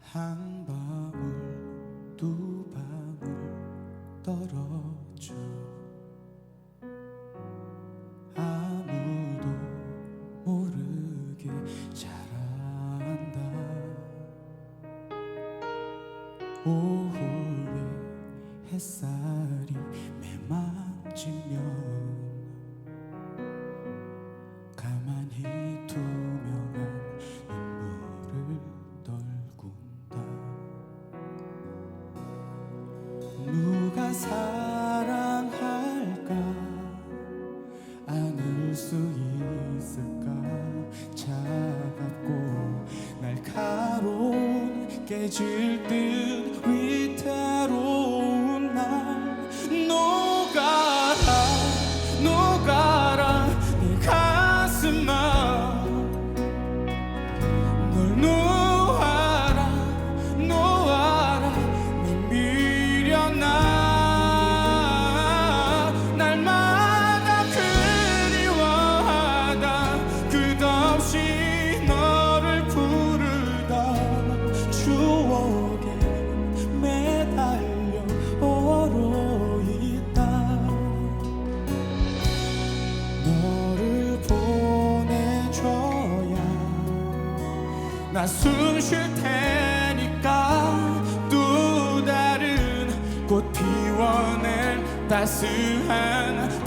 한 방울 두 방울 떨어져. 아무도 모르게 자란다. 오후에 햇살이 사랑할까? 안을 수 있을까? 차갑고 날카로운 깨질 듯 나숨 쉴 테니까 또 다른 꽃 피워낼 따스한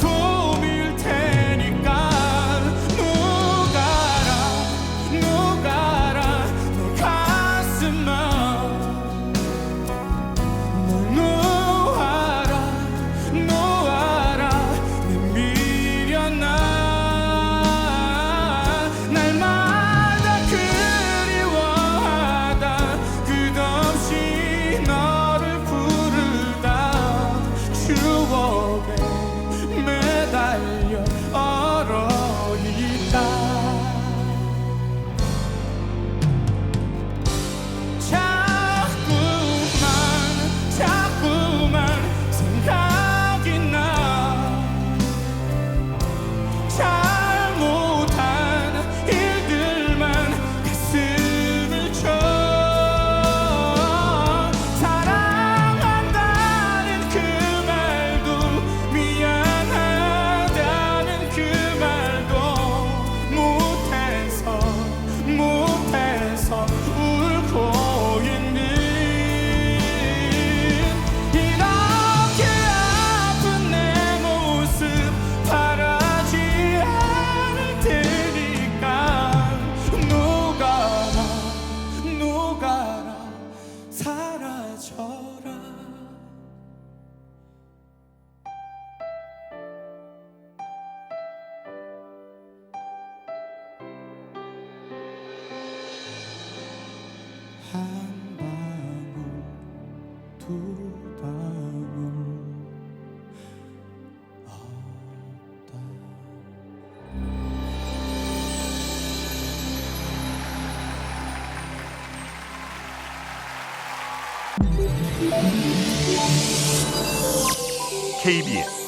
KBS